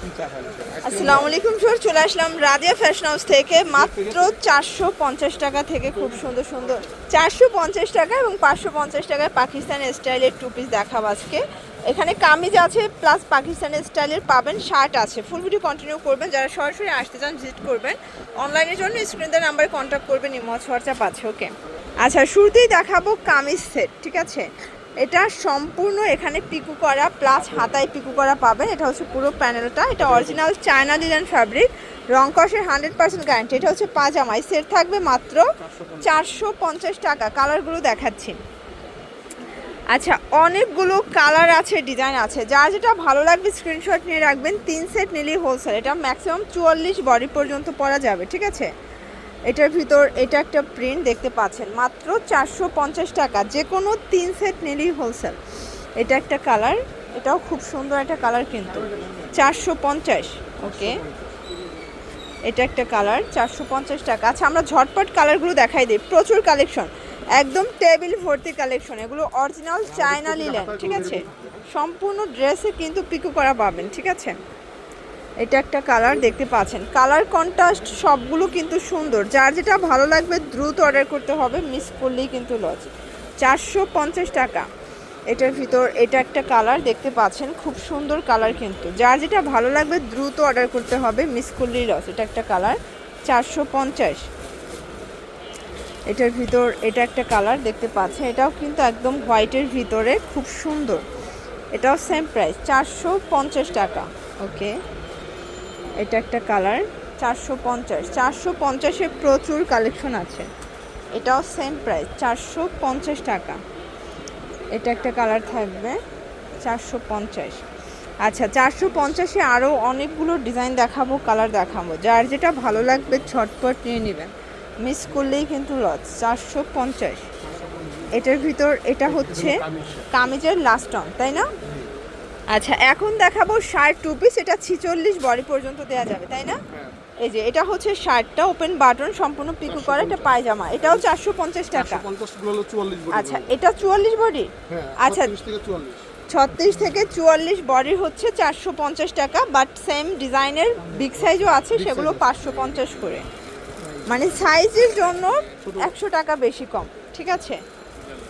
আসসালামু আলাইকুম স্যার চলে আসলাম রাজিয়া ফ্যাশন হাউস থেকে। মাত্র চারশো পঞ্চাশ টাকা থেকে খুব সুন্দর সুন্দর। চারশো পঞ্চাশ টাকা এবং পাঁচশো পঞ্চাশ টাকায় পাকিস্তানি স্টাইলের টু পিস দেখাবো আজকে। এখানে কামিজ আছে প্লাস পাকিস্তানি স্টাইলের পাবেন শার্ট আছে। ফুল ভিডিও কন্টিনিউ করবেন। যারা সরাসরি আসতে চান ভিজিট করবেন। অনলাইনের জন্য স্ক্রিন নাম্বারে কন্ট্যাক্ট করবেন ইমজ হোয়াটসঅ্যাপ আছে ওকে আচ্ছা শুরুতেই দেখাবো কামিজ সেট ঠিক আছে? এটা সম্পূর্ণ এখানে পিকু করা প্লাস হাতায় পিকু করা পাবেন এটা হচ্ছে পুরো প্যানেলটা। এটা অরিজিনাল চায়না লিলেন ফ্যাব্রিক রং কষের হান্ড্রেড পার্সেন্ট গ্যারান্টি এটা হচ্ছে পাজামা। সেট থাকবে মাত্র চারশো পঞ্চাশ টাকা। কালারগুলো দেখাচ্ছি। আচ্ছা অনেকগুলো কালার আছে ডিজাইন আছে। যার যেটা ভালো লাগবে স্ক্রিনশট নিয়ে রাখবেন। তিন সেট নিলেই হোলসেল এটা ম্যাক্সিমাম চুয়াল্লিশ বডি পর্যন্ত পরা যাবে, ঠিক আছে? এটার ভিতর এটা একটা প্রিন্ট দেখতে পাচ্ছেন। মাত্র চারশো পঞ্চাশ টাকা। যে কোনো তিন সেট নিলেই হোলসেল এটা একটা কালার এটাও খুব সুন্দর একটা কালার কিন্তু। চারশো পঞ্চাশ ওকে এটা একটা কালার চারশো পঞ্চাশ টাকা। আচ্ছা আমরা ঝটপট কালারগুলো দেখাই দিই। প্রচুর কালেকশন একদম টেবিল ভর্তি কালেকশন এগুলো অরিজিনাল চায়না লিলেন ঠিক আছে? সম্পূর্ণ ড্রেসে কিন্তু পিকু করা পাবেন ঠিক আছে? এটা একটা কালার দেখতে পাচ্ছেন। কালার কন্ট্রাস্ট সবগুলো কিন্তু সুন্দর। যার যেটা ভালো লাগবে দ্রুত অর্ডার করতে হবে, মিস করলেই কিন্তু লস। চারশো পঞ্চাশ টাকা। এটার ভিতর এটা একটা কালার দেখতে পাচ্ছেন, খুব সুন্দর কালার কিন্তু। যার যেটা ভালো লাগবে দ্রুত অর্ডার করতে হবে, মিস করলেই লস। এটা একটা কালার, চারশো পঞ্চাশ। এটার ভিতর এটা একটা কালার দেখতে পাচ্ছেন, এটাও কিন্তু একদম হোয়াইটের ভিতরে, খুব সুন্দর। এটাও সেম প্রাইস চারশো পঞ্চাশ টাকা। ওকে। এটা একটা কালার। চারশো পঞ্চাশ। চারশো পঞ্চাশে প্রচুর কালেকশন আছে। এটাও সেম প্রাইস চারশো পঞ্চাশ টাকা। এটা একটা কালার থাকবে চারশো পঞ্চাশ। আচ্ছা চারশো পঞ্চাশে আরও অনেকগুলো ডিজাইন দেখাবো কালার দেখাবো। যার যেটা ভালো লাগবে ছটপট নিয়ে নেবেন। মিস করলেই কিন্তু লস চারশো পঞ্চাশ। এটার ভিতর এটা হচ্ছে কামিজের। লাস্ট অন তাই না? আচ্ছা এখন দেখাবো শার্ট টু পিস এটা ছিচল্লিশ বডি পর্যন্ত দেওয়া যাবে তাই না? এই যে এটা হচ্ছে শার্টটা ওপেন বাটন সম্পূর্ণ পিকু করা এটা পায়জামা এটাও চারশো পঞ্চাশ টাকা। আচ্ছা এটা চুয়াল্লিশ বডি হ্যাঁ আচ্ছা। আচ্ছা ছত্রিশ থেকে চুয়াল্লিশ বডি হচ্ছে চারশো পঞ্চাশ টাকা বাট সেম ডিজাইনের বিগ সাইজও আছে সেগুলো পাঁচশো পঞ্চাশ করে। মানে সাইজের জন্য একশো টাকা বেশি কম ঠিক আছে?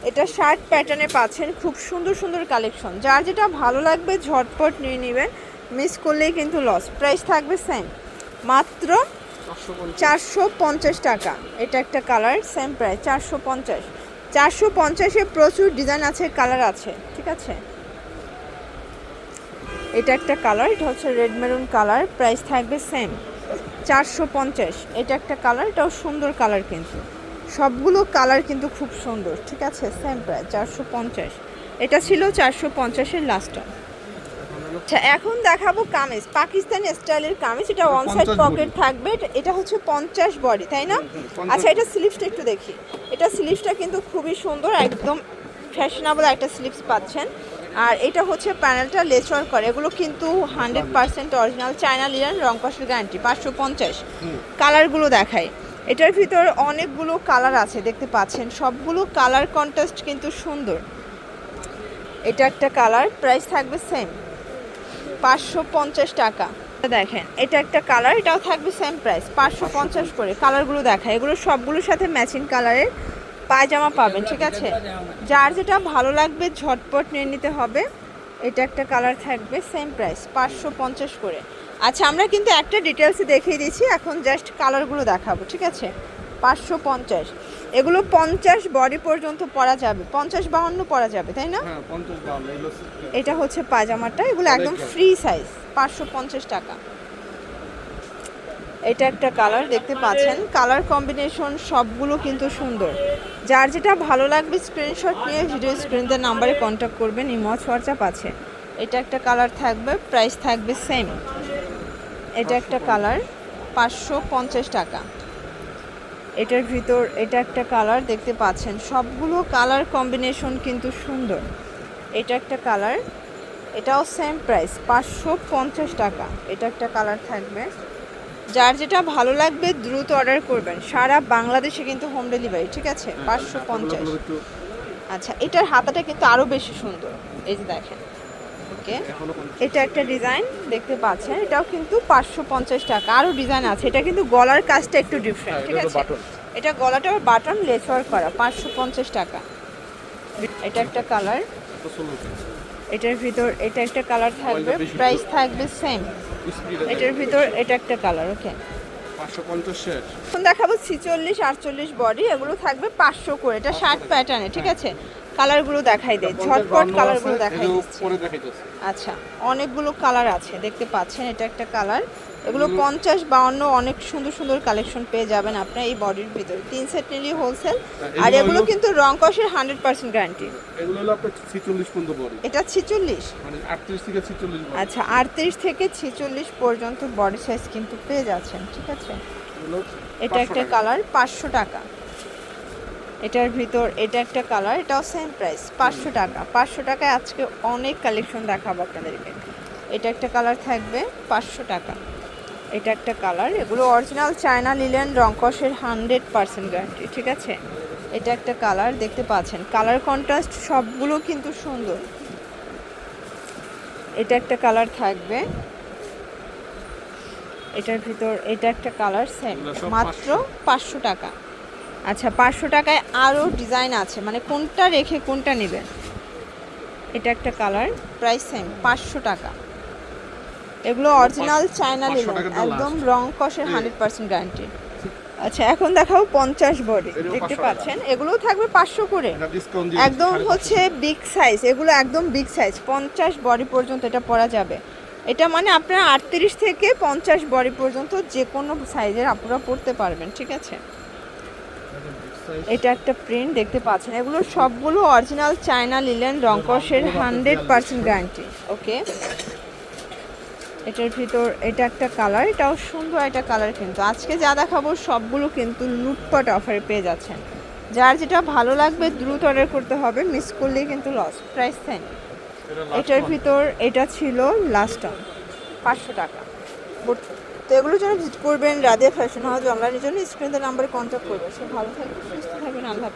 এটা শার্ট প্যাটার্নে পাচ্ছেন। খুব সুন্দর সুন্দর কালেকশন যার যেটা ভালো লাগবে ঝটপট নিয়ে নেবেন। মিস করলেই কিন্তু লস প্রাইস থাকবে সেম মাত্র চারশো পঞ্চাশ। টাকা। এটা একটা কালার সেম প্রাইস চারশো পঞ্চাশ। চারশো পঞ্চাশে প্রচুর ডিজাইন আছে কালার আছে। ঠিক আছে? এটা একটা কালার এটা হচ্ছে রেড মেরুন কালার প্রাইস থাকবে সেম চারশো পঞ্চাশ। এটা একটা কালার এটাও সুন্দর কালার কিন্তু। সবগুলো কালার কিন্তু খুব সুন্দর ঠিক আছে? সেম প্রাইস চারশো পঞ্চাশ। এটা ছিল চারশো পঞ্চাশের লাস্টটা আচ্ছা এখন দেখাবো কামিজ। পাকিস্তানি স্টাইলের কামিজ এটা ওয়ান সাইড পকেট থাকবে এটা- হচ্ছে পঞ্চাশ বডি তাই না? আচ্ছা এটা স্লিভসটা একটু দেখি। এটা স্লিভসটা কিন্তু খুবই সুন্দর একদম ফ্যাশনেবল একটা স্লিভস পাচ্ছেন। আর এটা হচ্ছে প্যানেলটা লেচর করে এগুলো কিন্তু hundred percent original China linen রং কষের গ্যারান্টি পাঁচশো পঞ্চাশ। কালারগুলো দেখায় এটার ভিতর অনেকগুলো কালার আছে, দেখতে পাচ্ছেন। সবগুলো কালার কন্ট্রাস্ট কিন্তু সুন্দর। এটা একটা কালার, প্রাইস থাকবে সেম পাঁচশো পঞ্চাশ টাকা। দেখেন, এটা একটা কালার, এটাও থাকবে সেম প্রাইস পাঁচশো পঞ্চাশ করে। কালারগুলো দেখায়। এগুলো সবগুলোর সাথে ম্যাচিং কালারের পায়জামা পাবেন, ঠিক আছে? যার যেটা ভালো লাগবে ঝটপট নিয়ে নিতে হবে। এটা একটা কালার থাকবে সেম প্রাইস পাঁচশো পঞ্চাশ করে। আচ্ছা আমরা কিন্তু একটা ডিটেলসে দেখিয়ে দিচ্ছি। এখন জাস্ট কালারগুলো দেখাবো ঠিক আছে? পাঁচশো পঞ্চাশ। এগুলো পঞ্চাশ বডি পর্যন্ত পরা যাবে। পঞ্চাশ বাহান্ন পরা যাবে তাই না? হ্যাঁ এটা হচ্ছে পাজামাটা এগুলো একদম ফ্রি সাইজ পাঁচশো পঞ্চাশ টাকা। এটা একটা কালার দেখতে পাচ্ছেন? কালার কম্বিনেশন সবগুলো কিন্তু সুন্দর। যার যেটা ভালো লাগবে স্ক্রিনশট নিয়ে ভিডিও স্ক্রিনদের নাম্বারে কন্ট্যাক্ট করবেন ইমজ হোয়াটসঅ্যাপ আছে। এটা একটা কালার থাকবে প্রাইস থাকবে সেম এটা একটা কালার পাঁচশো পঞ্চাশ টাকা। এটার ভিতর এটা একটা কালার দেখতে পাচ্ছেন। সবগুলো কালার কম্বিনেশন কিন্তু সুন্দর। এটা একটা কালার এটাও সেম প্রাইস পাঁচশো পঞ্চাশ টাকা। এটা একটা কালার থাকবে। যার যেটা ভালো লাগবে দ্রুত অর্ডার করবেন। সারা বাংলাদেশে কিন্তু হোম ডেলিভারি ঠিক আছে? পাঁচশো পঞ্চাশ। আচ্ছা এটার হাতাটা কিন্তু আরও বেশি সুন্দর। এই যে দেখেন। থেকে। এটা একটা ডিজাইন দেখতে পাচ্ছেন। এটাও কিন্তু পাঁচশো পঞ্চাশ টাকা। আরও ডিজাইন আছে। এটা কিন্তু গলার কাজটা একটু ডিফারেন্ট হ্যাঁ, ঠিক আছে? এটা গলাটা বাটন লেস ওয়ার্ক করা পাঁচশো পঞ্চাশ টাকা। এটা একটা কালার এটার ভিতর এটা একটা কালার থাকবে। প্রাইস থাকবে সেম এটার ভিতর এটা একটা কালার ওকে এখন দেখাবো ছিচল্লিশ আটচল্লিশ বডি এগুলো থাকবে পাঁচশো করে এটা শার্ট প্যাটার্নে ঠিক আছে? কালারগুলো দেখাই দেয় ঝটপট কালারগুলো দেখাই দিচ্ছি। আচ্ছা অনেকগুলো কালার আছে দেখতে পাচ্ছেন এটা একটা কালার এগুলো পঞ্চাশ বাউন্ন অনেক সুন্দর সুন্দর কালেকশন পেয়ে যাবেন আপনার এই বডির ভিতরে। তিন সেট নিলেই হোলসেল হ্যাঁ, আর এগুলো কিন্তু রং কষের হান্ড্রেড পার্সেন্ট গ্যারান্টি এটা ছিচল্লিশ? মানে আটত্রিশ থেকে ছিচল্লিশ আচ্ছা আটত্রিশ থেকে ছিচল্লিশ পর্যন্ত বডি সাইজ কিন্তু পেয়ে যাচ্ছেন ঠিক আছে? এটা একটা কালার পাঁচশো টাকা। এটার ভিতর এটা একটা কালার এটাও সেম প্রাইস পাঁচশো টাকা। পাঁচশো টাকায় আজকে অনেক কালেকশন দেখাবো আপনাদেরকে। এটা একটা কালার থাকবে পাঁচশো টাকা। এটা একটা কালার এগুলো অরিজিনাল চায়না লিলেন রংকসের হান্ড্রেড পার্সেন্ট গ্যারান্টি ঠিক আছে? এটা একটা কালার দেখতে পাচ্ছেন। কালার কন্ট্রাস্ট সবগুলো কিন্তু সুন্দর। এটা একটা কালার থাকবে। এটার ভিতর এটা একটা কালার সেম মাত্র পাঁচশো টাকা। আচ্ছা পাঁচশো টাকায় আরও ডিজাইন আছে। মানে কোনটা রেখে কোনটা নেবেন এটা একটা কালার। প্রাইস সেম পাঁচশো টাকা। এগুলো অরিজিনাল চায়না 500 লিলেন একদম। রং কষের হান্ড্রেড পার্সেন্ট গ্যারান্টি আচ্ছা এখন দেখাও পঞ্চাশ বডি। দেখতে পাচ্ছেন? এগুলোও থাকবে পাঁচশো করে। একদম হচ্ছে বিগ সাইজ এগুলো একদম বিগ সাইজ পঞ্চাশ বডি পর্যন্ত এটা পরা যাবে। এটা মানে আপনার আটত্রিশ থেকে পঞ্চাশ বডি পর্যন্ত যে কোনো সাইজের আপনারা পরতে পারবেন ঠিক আছে? এটা একটা প্রিন্ট দেখতে পাচ্ছেন? এগুলো সবগুলো অরিজিনাল চায়না লিলেন রংকসের হান্ড্রেড পার্সেন্ট গ্যারান্টি ওকে এটার ভিতর এটা একটা কালার এটাও সুন্দর একটা কালার কিন্তু। আজকে যা দেখাবো সবগুলো কিন্তু লুটপাট অফারে পেয়ে যাচ্ছেন। যার যেটা ভালো লাগবে দ্রুত অর্ডার করতে হবে মিস করলেই কিন্তু লস প্রাইস সেম এটার ভিতর এটা ছিল লাস্ট টাইম পাঁচশো টাকা। বুট- তো এগুলোর জন্য ভিজিট করবেন রাধিয়া ফ্যাশন হাউস অনলাইনের জন্য স্ক্রিনের নাম্বারে কন্ট্যাক্ট করবেন সে ভালো থাকবেন সুস্থ থাকবেন, আল্লাহ।